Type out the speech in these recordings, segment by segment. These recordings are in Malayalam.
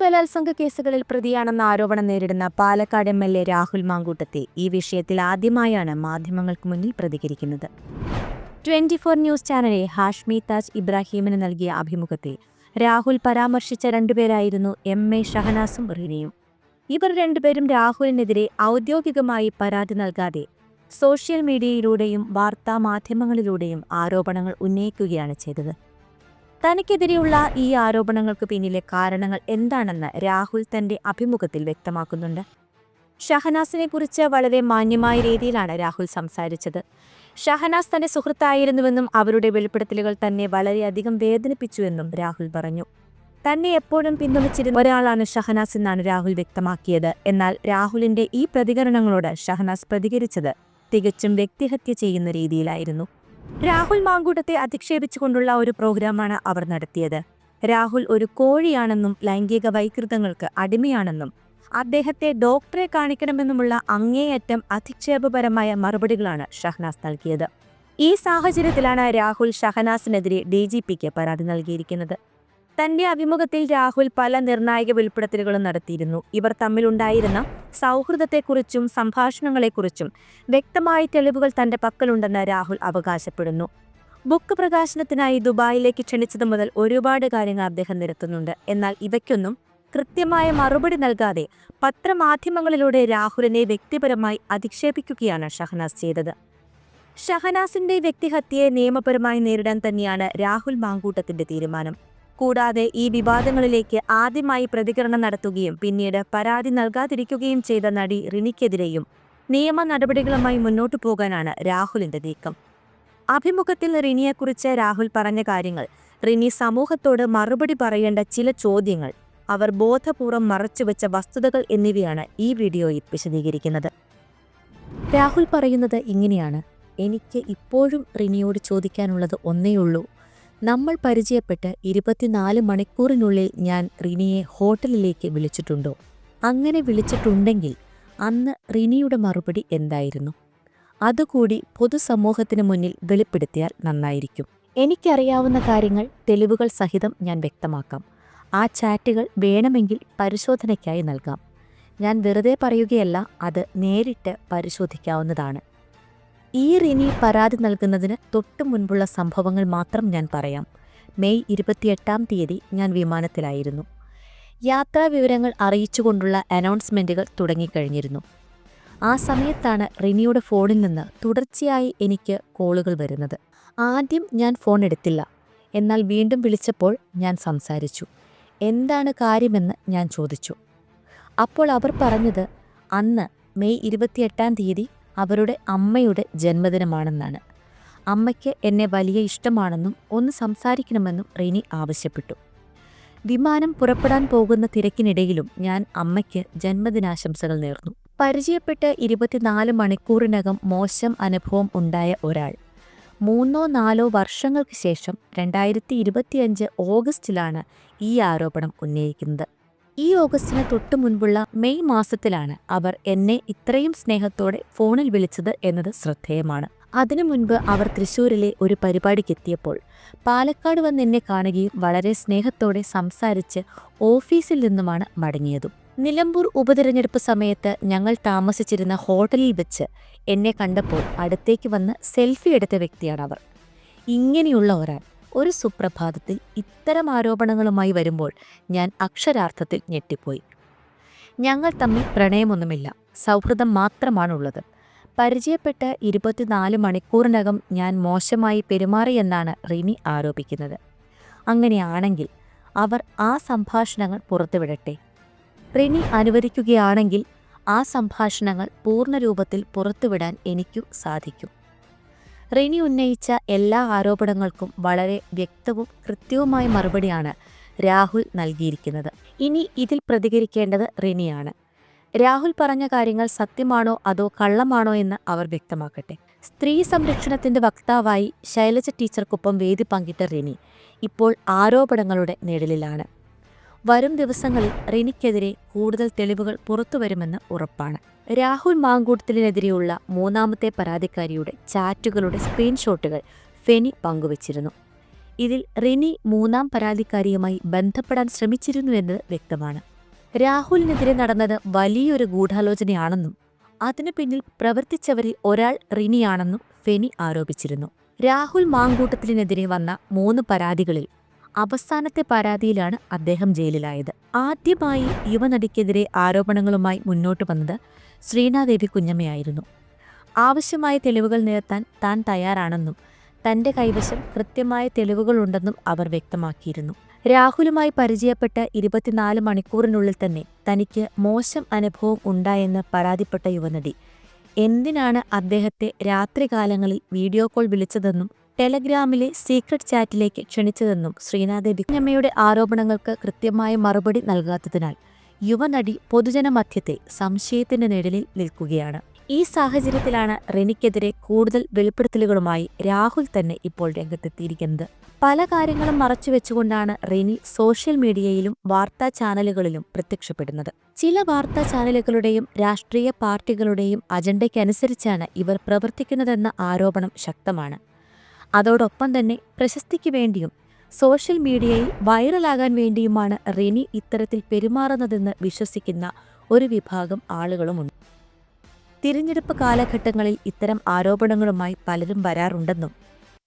ബലാത്സംഗ കേസുകളിൽ പ്രതിയാണെന്ന ആരോപണം നേരിടുന്ന Palakkad M L A Rahul മാങ്കൂട്ടത്തെ ഈ വിഷയത്തിൽ ആദ്യമായാണ് മാധ്യമങ്ങൾക്ക് മുന്നിൽ പ്രതികരിക്കുന്നത്. ട്വന്റി ഫോർ ന്യൂസ് ചാനലെ ഹാഷ്മി താജ് ഇബ്രാഹീമിന് നൽകിയ അഭിമുഖത്തെ രാഹുൽ പരാമർശിച്ച രണ്ടുപേരായിരുന്നു എം എ ഷഹനാസും റിനിയും. ഇവർ രണ്ടുപേരും രാഹുലിനെതിരെ ഔദ്യോഗികമായി പരാതി നൽകാതെ സോഷ്യൽ മീഡിയയിലൂടെയും വാർത്താ മാധ്യമങ്ങളിലൂടെയും ആരോപണങ്ങൾ ഉന്നയിക്കുകയാണ് ചെയ്തത്. തനിക്കെതിരെയുള്ള ഈ ആരോപണങ്ങൾക്ക് പിന്നിലെ കാരണങ്ങൾ എന്താണെന്ന് രാഹുൽ തന്റെ അഭിമുഖത്തിൽ വ്യക്തമാക്കുന്നുണ്ട്. ഷഹനാസിനെ കുറിച്ച് വളരെ മാന്യമായ രീതിയിലാണ് രാഹുൽ സംസാരിച്ചത്. ഷഹനാസ് തന്റെ സുഹൃത്തായിരുന്നുവെന്നും അവരുടെ വെളിപ്പെടുത്തലുകൾ തന്നെ വളരെയധികം വേദനിപ്പിച്ചുവെന്നും രാഹുൽ പറഞ്ഞു. തന്നെ എപ്പോഴും പിന്തുണച്ചിരുന്ന ഒരാളാണ് ഷഹനാസ് എന്നാണ് രാഹുൽ വ്യക്തമാക്കിയത്. എന്നാൽ രാഹുലിന്റെ ഈ പ്രതികരണങ്ങളോട് ഷഹനാസ് പ്രതികരിച്ചത് തികച്ചും വ്യക്തിഹത്യ ചെയ്യുന്ന രീതിയിലായിരുന്നു. രാഹുൽ മാങ്കൂട്ടത്തെ അധിക്ഷേപിച്ചുകൊണ്ടുള്ള ഒരു പ്രോഗ്രാമാണ് അവർ നടത്തിയത്. രാഹുൽ ഒരു കോഴിയാണെന്നും ലൈംഗിക വൈകൃതങ്ങൾക്ക് അടിമയാണെന്നും അദ്ദേഹത്തെ ഡോക്ടറെ കാണിക്കണമെന്നുമുള്ള അങ്ങേയറ്റം അധിക്ഷേപപരമായ മറുപടികളാണ് ഷഹ്നാസ് നൽകിയത്. ഈ സാഹചര്യത്തിലാണ് രാഹുൽ ഷഹനാസിനെതിരെ ഡി പരാതി നൽകിയിരിക്കുന്നത്. തന്റെ അഭിമുഖത്തിൽ രാഹുൽ പല നിർണായക വെളിപ്പെടുത്തലുകളും നടത്തിയിരുന്നു. ഇവർ തമ്മിലുണ്ടായിരുന്ന സൗഹൃദത്തെക്കുറിച്ചും സംഭാഷണങ്ങളെക്കുറിച്ചും വ്യക്തമായ തെളിവുകൾ തന്റെ പക്കലുണ്ടെന്ന് രാഹുൽ അവകാശപ്പെടുന്നു. ബുക്ക് പ്രകാശനത്തിനായി ദുബായിലേക്ക് ക്ഷണിച്ചതു മുതൽ ഒരുപാട് കാര്യങ്ങൾ അദ്ദേഹം നിരത്തുന്നുണ്ട്. എന്നാൽ ഇവയ്ക്കൊന്നും കൃത്യമായ മറുപടി നൽകാതെ പത്രമാധ്യമങ്ങളിലൂടെ രാഹുലിനെ വ്യക്തിപരമായി അധിക്ഷേപിക്കുകയാണ് ഷഹനാസ് ചെയ്തത്. ഷഹനാസിന്റെ വ്യക്തിഹത്യയെ നിയമപരമായി നേരിടാൻ തന്നെയാണ് രാഹുൽ മാങ്കൂട്ടത്തിന്റെ തീരുമാനം. കൂടാതെ ഈ വിവാദങ്ങളിലേക്ക് ആദ്യമായി പ്രതികരണം നടത്തുകയും പിന്നീട് പരാതി നൽകാതിരിക്കുകയും ചെയ്ത നടി റിനിക്കെതിരെയും നിയമ നടപടികളുമായി മുന്നോട്ടു പോകാനാണ് രാഹുലിന്റെ നീക്കം. അഭിമുഖത്തിൽ റിനിയെക്കുറിച്ച് രാഹുൽ പറഞ്ഞ കാര്യങ്ങൾ റിനി സമൂഹത്തോട് മറുപടി പറയേണ്ട ചില ചോദ്യങ്ങൾ അവർ ബോധപൂർവം മറച്ചുവെച്ച വസ്തുതകൾ എന്നിവയാണ് ഈ വീഡിയോയിൽ വിശദീകരിക്കുന്നത്. രാഹുൽ പറയുന്നത് ഇങ്ങനെയാണ്. എനിക്ക് ഇപ്പോഴും റിനിയോട് ചോദിക്കാനുള്ളത് ഒന്നേയുള്ളൂ. നമ്മൾ പരിചയപ്പെട്ട് ഇരുപത്തിനാല് മണിക്കൂറിനുള്ളിൽ ഞാൻ റിനിയെ ഹോട്ടലിലേക്ക് വിളിച്ചിട്ടുണ്ടോ? അങ്ങനെ വിളിച്ചിട്ടുണ്ടെങ്കിൽ അന്ന് റിനിയുടെ മറുപടി എന്തായിരുന്നു? അതുകൂടി പൊതുസമൂഹത്തിന് മുന്നിൽ വെളിപ്പെടുത്തിയാൽ നന്നായിരിക്കും. എനിക്കറിയാവുന്ന കാര്യങ്ങൾ തെളിവുകൾ സഹിതം ഞാൻ വ്യക്തമാക്കാം. ആ ചാറ്റുകൾ വേണമെങ്കിൽ പരിശോധനയ്ക്കായി നൽകാം. ഞാൻ വെറുതെ പറയുകയല്ല അത് നേരിട്ട് പരിശോധിക്കാവുന്നതാണ്. ഈ റിനി പരാതി നൽകുന്നതിന് തൊട്ടു മുൻപുള്ള സംഭവങ്ങൾ മാത്രം ഞാൻ പറയാം. മെയ് ഇരുപത്തിയെട്ടാം തീയതി ഞാൻ വിമാനത്തിലായിരുന്നു. യാത്രാ വിവരങ്ങൾ അറിയിച്ചുകൊണ്ടുള്ള അനൗൺസ്മെന്റുകൾ തുടങ്ങിക്കഴിഞ്ഞിരുന്നു. ആ സമയത്താണ് റിനിയുടെ ഫോണിൽ നിന്ന് തുടർച്ചയായി എനിക്ക് കോളുകൾ വരുന്നത്. ആദ്യം ഞാൻ ഫോൺ എടുത്തില്ല. എന്നാൽ വീണ്ടും വിളിച്ചപ്പോൾ ഞാൻ സംസാരിച്ചു. എന്താണ് കാര്യമെന്ന് ഞാൻ ചോദിച്ചു. അപ്പോൾ അവർ പറഞ്ഞത് അന്ന് മെയ് ഇരുപത്തിയെട്ടാം തീയതി അവരുടെ അമ്മയുടെ ജന്മദിനമാണെന്നാണ്. അമ്മയ്ക്ക് എന്നെ വലിയ ഇഷ്ടമാണെന്നും ഒന്ന് സംസാരിക്കണമെന്നും റീനി ആവശ്യപ്പെട്ടു. വിമാനം പുറപ്പെടാൻ പോകുന്ന തിരക്കിനിടയിലും ഞാൻ അമ്മയ്ക്ക് ജന്മദിനാശംസകൾ നേർന്നു. പരിചയപ്പെട്ട് ഇരുപത്തിനാല് മണിക്കൂറിനകം മോശം അനുഭവം ഉണ്ടായ ഒരാൾ. മൂന്നോ നാലോ വർഷങ്ങൾക്ക് ശേഷം രണ്ടായിരത്തി ഇരുപത്തിയഞ്ച് ഓഗസ്റ്റിലാണ് ഈ ആരോപണം ഉന്നയിക്കുന്നത്. ഈ ഓഗസ്റ്റിന് തൊട്ടു മുൻപുള്ള മെയ് മാസത്തിലാണ് അവർ എന്നെ ഇത്രയും സ്നേഹത്തോടെ ഫോണിൽ വിളിച്ചത് എന്നത് ശ്രദ്ധേയമാണ്. അതിനു മുൻപ് അവർ തൃശ്ശൂരിലെ ഒരു പരിപാടിക്ക് എത്തിയപ്പോൾ പാലക്കാട് വന്ന് എന്നെ കാണുകയും വളരെ സ്നേഹത്തോടെ സംസാരിച്ച് ഓഫീസിൽ നിന്നുമാണ് മടങ്ങിയതും. നിലമ്പൂർ ഉപതിരഞ്ഞെടുപ്പ് സമയത്ത് ഞങ്ങൾ താമസിച്ചിരുന്ന ഹോട്ടലിൽ വെച്ച് എന്നെ കണ്ടപ്പോൾ അടുത്തേക്ക് വന്ന് സെൽഫി എടുത്ത വ്യക്തിയാണ് അവർ. ഇങ്ങനെയുള്ള ഒരാൾ. ഒരു സുപ്രഭാതത്തിൽ ഇത്തരം ആരോപണങ്ങളുമായി വരുമ്പോൾ ഞാൻ അക്ഷരാർത്ഥത്തിൽ ഞെട്ടിപ്പോയി. ഞങ്ങൾ തമ്മിൽ പ്രണയമൊന്നുമില്ല. സൗഹൃദം മാത്രമാണുള്ളത്. പരിചയപ്പെട്ട് ഇരുപത്തിനാല് മണിക്കൂറിനകം ഞാൻ മോശമായി പെരുമാറിയെന്നാണ് റിനി ആരോപിക്കുന്നത്. അങ്ങനെയാണെങ്കിൽ അവർ ആ സംഭാഷണങ്ങൾ പുറത്തുവിടട്ടെ? റിനി അനുവദിക്കുകയാണെങ്കിൽ ആ സംഭാഷണങ്ങൾ പൂർണരൂപത്തിൽ പുറത്തുവിടാൻ എനിക്കു സാധിക്കും. റിനി ഉന്നയിച്ച എല്ലാ ആരോപണങ്ങൾക്കും വളരെ വ്യക്തവും കൃത്യവുമായ മറുപടിയാണ് രാഹുൽ നൽകിയിരിക്കുന്നത്. ഇനി ഇതിൽ പ്രതികരിക്കേണ്ടത് റിനിയാണ്. രാഹുൽ പറഞ്ഞ കാര്യങ്ങൾ സത്യമാണോ അതോ കള്ളമാണോ എന്ന് അവർ വ്യക്തമാക്കട്ടെ. സ്ത്രീ സംരക്ഷണത്തിന്റെ വക്താവായി ശൈലജ ടീച്ചർക്കൊപ്പം വേദി പങ്കിട്ട റിനി ഇപ്പോൾ ആരോപണങ്ങളുടെ നിഴലിലാണ്. വരും ദിവസങ്ങളിൽ റിനിക്കെതിരെ കൂടുതൽ തെളിവുകൾ പുറത്തുവരുമെന്ന് ഉറപ്പാണ്. രാഹുൽ മാങ്കൂട്ടത്തിനെതിരെയുള്ള മൂന്നാമത്തെ പരാതിക്കാരിയുടെ ചാറ്റുകളുടെ സ്ക്രീൻഷോട്ടുകൾ ഫെനി പങ്കുവച്ചിരുന്നു. ഇതിൽ റിനി മൂന്നാം പരാതിക്കാരിയുമായി ബന്ധപ്പെടാൻ ശ്രമിച്ചിരുന്നുവെന്ന് വ്യക്തമാണ്. രാഹുലിനെതിരെ നടന്നത് വലിയൊരു ഗൂഢാലോചനയാണെന്നും അതിനു പിന്നിൽ പ്രവർത്തിച്ചവരിൽ ഒരാൾ റിനിയാണെന്നും ഫെനി ആരോപിച്ചിരുന്നു. രാഹുൽ മാങ്കൂട്ടത്തിനെതിരെ വന്ന മൂന്ന് പരാതികളിൽ അവസാനത്തെ പരാതിയിലാണ് അദ്ദേഹം ജയിലിലായത്. ആദ്യമായി യുവനടിക്കെതിരെ ആരോപണങ്ങളുമായി മുന്നോട്ട് വന്നത് ശ്രീനാദേവി കുഞ്ഞമ്മയായിരുന്നു. ആവശ്യമായ തെളിവുകൾ നിരത്താൻ താൻ തയ്യാറാണെന്നും തന്റെ കൈവശം കൃത്യമായ തെളിവുകളുണ്ടെന്നും അവർ വ്യക്തമാക്കിയിരുന്നു. രാഹുലുമായി പരിചയപ്പെട്ട ഇരുപത്തിനാല് മണിക്കൂറിനുള്ളിൽ തന്നെ തനിക്ക് മോശം അനുഭവം ഉണ്ടായെന്ന് പരാതിപ്പെട്ട യുവനടി എന്തിനാണ് അദ്ദേഹത്തെ രാത്രികാലങ്ങളിൽ വീഡിയോ കോൾ വിളിച്ചതെന്നും ടെലഗ്രാമിലെ സീക്രട്ട് ചാറ്റിലേക്ക് ക്ഷണിച്ചതെന്നും ശ്രീനാഥ് കുഞ്ഞമ്മയുടെ ആരോപണങ്ങൾക്ക് കൃത്യമായ മറുപടി നൽകാത്തതിനാൽ യുവനടി പൊതുജനമധ്യത്തെ സംശയത്തിന്റെ നിഴലിൽ നിൽക്കുകയാണ്. ഈ സാഹചര്യത്തിലാണ് റെനിക്കെതിരെ കൂടുതൽ വെളിപ്പെടുത്തലുകളുമായി രാഹുൽ തന്നെ ഇപ്പോൾ രംഗത്തെത്തിയിരിക്കുന്നത്. പല കാര്യങ്ങളും മറച്ചുവെച്ചുകൊണ്ടാണ് റെനി സോഷ്യൽ മീഡിയയിലും വാർത്താ ചാനലുകളിലും പ്രത്യക്ഷപ്പെടുന്നത്. ചില വാർത്താ ചാനലുകളുടെയും രാഷ്ട്രീയ പാർട്ടികളുടെയും അജണ്ടയ്ക്കനുസരിച്ചാണ് ഇവർ പ്രവർത്തിക്കുന്നതെന്ന ആരോപണം ശക്തമാണ്. അതോടൊപ്പം തന്നെ പ്രശസ്തിക്ക് വേണ്ടിയും സോഷ്യൽ മീഡിയയിൽ വൈറലാകാൻ വേണ്ടിയുമാണ് റെനി ഇത്തരത്തിൽ പെരുമാറുന്നതെന്ന് വിശ്വസിക്കുന്ന ഒരു വിഭാഗം ആളുകളുമുണ്ട്. തിരഞ്ഞെടുപ്പ് കാലഘട്ടങ്ങളിൽ ഇത്തരം ആരോപണങ്ങളുമായി പലരും വരാറുണ്ടെന്നും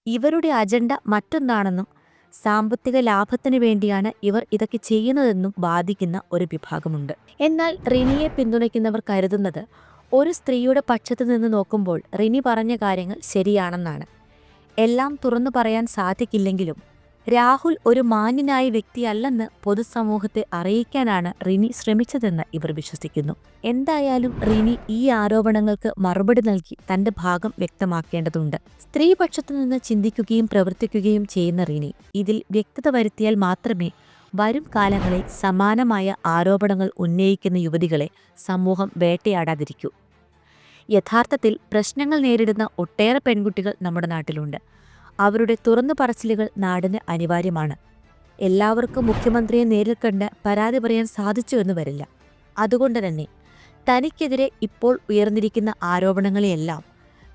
ഇവരുടെ അജണ്ട മറ്റൊന്നാണെന്നും സാമ്പത്തിക ലാഭത്തിനു വേണ്ടിയാണ് ഇവർ ഇതൊക്കെ ചെയ്യുന്നതെന്നും ബാധിക്കുന്ന ഒരു വിഭാഗമുണ്ട്. എന്നാൽ റിനിയെ പിന്തുണയ്ക്കുന്നവർ കരുതുന്നത് ഒരു സ്ത്രീയുടെ പക്ഷത്തു നിന്ന് നോക്കുമ്പോൾ റിനി പറഞ്ഞ കാര്യങ്ങൾ ശരിയാണെന്നാണ്. എല്ലാം തുറന്നു പറയാൻ സാധിക്കില്ലെങ്കിലും രാഹുൽ ഒരു മാന്യനായ വ്യക്തിയല്ലെന്ന് പൊതുസമൂഹത്തെ അറിയിക്കാനാണ് റിനി ശ്രമിച്ചതെന്ന് ഇവർ വിശ്വസിക്കുന്നു. എന്തായാലും റിനി ഈ ആരോപണങ്ങൾക്ക് മറുപടി നൽകി തന്റെ ഭാഗം വ്യക്തമാക്കേണ്ടതുണ്ട്. സ്ത്രീപക്ഷത്തു നിന്ന് ചിന്തിക്കുകയും പ്രവർത്തിക്കുകയും ചെയ്യുന്ന റിനി ഇതിൽ വ്യക്തത വരുത്തിയാൽ മാത്രമേ വരും കാലങ്ങളിൽ സമാനമായ ആരോപണങ്ങൾ ഉന്നയിക്കുന്ന യുവതികളെ സമൂഹം വേട്ടയാടാതിരിക്കൂ. യഥാർത്ഥത്തിൽ പ്രശ്നങ്ങൾ നേരിടുന്ന ഒട്ടേറെ പെൺകുട്ടികൾ നമ്മുടെ നാട്ടിലുണ്ട്. അവരുടെ തുറന്നു പറച്ചിലുകൾ നാടിന് അനിവാര്യമാണ്. എല്ലാവർക്കും മുഖ്യമന്ത്രിയെ നേരിൽ കണ്ട് പരാതി പറയാൻ സാധിച്ചു എന്ന് വരില്ല. അതുകൊണ്ട് തന്നെ തനിക്കെതിരെ ഇപ്പോൾ ഉയർന്നിരിക്കുന്ന ആരോപണങ്ങളെയെല്ലാം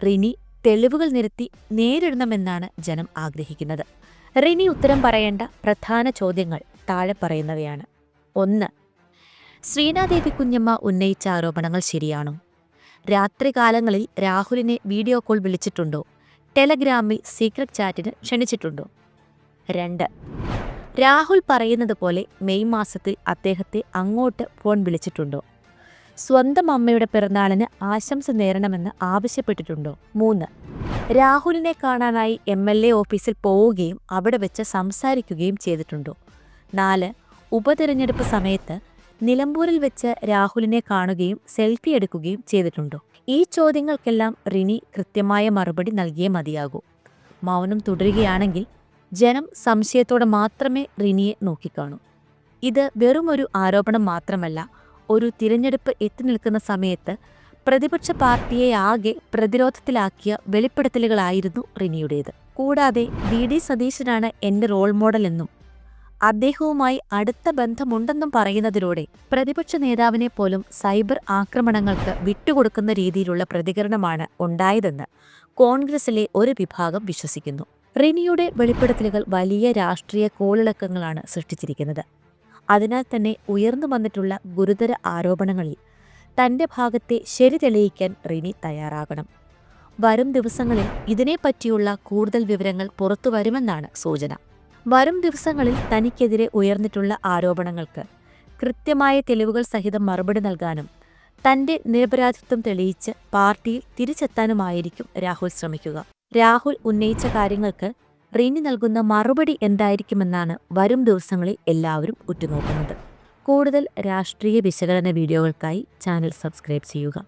റിനി തെളിവുകൾ നിരത്തി നേരിടണമെന്നാണ് ജനം ആഗ്രഹിക്കുന്നത്. റിനി ഉത്തരം പറയേണ്ട പ്രധാന ചോദ്യങ്ങൾ താഴെ പറയുന്നവയാണ്. ഒന്ന് ശ്രീനാദേവി കുഞ്ഞമ്മ ഉന്നയിച്ച ആരോപണങ്ങൾ ശരിയാണോ? രാത്രികാലങ്ങളിൽ രാഹുലിനെ വീഡിയോ കോൾ വിളിച്ചിട്ടുണ്ടോ? ടെലഗ്രാമിൽ സീക്രട്ട് ചാറ്റിന് ക്ഷണിച്ചിട്ടുണ്ടോ? രണ്ട്. രാഹുൽ പറയുന്നത് പോലെ മെയ് മാസത്തിൽ അദ്ദേഹത്തെ അങ്ങോട്ട് ഫോൺ വിളിച്ചിട്ടുണ്ടോ? സ്വന്തം അമ്മയുടെ പിറന്നാളിന് ആശംസ നേരണമെന്ന് ആവശ്യപ്പെട്ടിട്ടുണ്ടോ? മൂന്ന്. രാഹുലിനെ കാണാനായി എം എൽ എ ഓഫീസിൽ പോവുകയും അവിടെ വെച്ച് സംസാരിക്കുകയും ചെയ്തിട്ടുണ്ടോ? നാല്. ഉപതെരഞ്ഞെടുപ്പ് സമയത്ത് നിലമ്പൂരിൽ വെച്ച് രാഹുലിനെ കാണുകയും സെൽഫി എടുക്കുകയും ചെയ്തിട്ടുണ്ടോ? ഈ ചോദ്യങ്ങൾക്കെല്ലാം റിനി കൃത്യമായ മറുപടി നൽകിയേ മതിയാകൂ. മൗനം തുടരുകയാണെങ്കിൽ ജനം സംശയത്തോടെ മാത്രമേ റിനിയെ നോക്കിക്കാണൂ. ഇത് വെറുമൊരു ആരോപണം മാത്രമല്ല ഒരു തിരഞ്ഞെടുപ്പ് എത്തി നിൽക്കുന്ന സമയത്ത് പ്രതിപക്ഷ പാർട്ടിയെ ആകെ പ്രതിരോധത്തിലാക്കിയ വെളിപ്പെടുത്തലുകളായിരുന്നു റിനിയുടേത്. കൂടാതെ വി. ഡി. സതീശനാണ് എന്റെ റോൾ മോഡലെന്നും അദ്ദേഹവുമായി അടുത്ത ബന്ധമുണ്ടെന്നും പറയുന്നതിലൂടെ പ്രതിപക്ഷ നേതാവിനെ പോലും സൈബർ ആക്രമണങ്ങൾക്ക് വിട്ടുകൊടുക്കുന്ന രീതിയിലുള്ള പ്രതികരണമാണ് ഉണ്ടായതെന്ന് കോൺഗ്രസിലെ ഒരു വിഭാഗം വിശ്വസിക്കുന്നു. റിനിയുടെ വെളിപ്പെടുത്തലുകൾ വലിയ രാഷ്ട്രീയ കോളിളക്കങ്ങളാണ് സൃഷ്ടിച്ചിരിക്കുന്നത്. അതിനാൽ തന്നെ ഉയർന്നു വന്നിട്ടുള്ള ഗുരുതര ആരോപണങ്ങളിൽ തന്റെ ഭാഗത്തെ ശരി തെളിയിക്കാൻ റിനി തയ്യാറാകണം. വരും ദിവസങ്ങളിൽ ഇതിനെപ്പറ്റിയുള്ള കൂടുതൽ വിവരങ്ങൾ പുറത്തുവരുമെന്നാണ് സൂചന. വരും ദിവസങ്ങളിൽ തനിക്കെതിരെ ഉയർന്നിട്ടുള്ള ആരോപണങ്ങൾക്ക് കൃത്യമായ തെളിവുകൾ സഹിതം മറുപടി നൽകാനും തന്റെ നിരപരാധിത്വം തെളിയിച്ച് പാർട്ടിയിൽ തിരിച്ചെത്താനുമായിരിക്കും രാഹുൽ ശ്രമിക്കുക. രാഹുൽ ഉന്നയിച്ച കാര്യങ്ങൾക്ക് റീനി നൽകുന്ന മറുപടി എന്തായിരിക്കുമെന്നാണ് വരും ദിവസങ്ങളിൽ എല്ലാവരും ഉറ്റുനോക്കുന്നത്. കൂടുതൽ രാഷ്ട്രീയ വിശകലന വീഡിയോകൾക്കായി ചാനൽ സബ്സ്ക്രൈബ് ചെയ്യുക.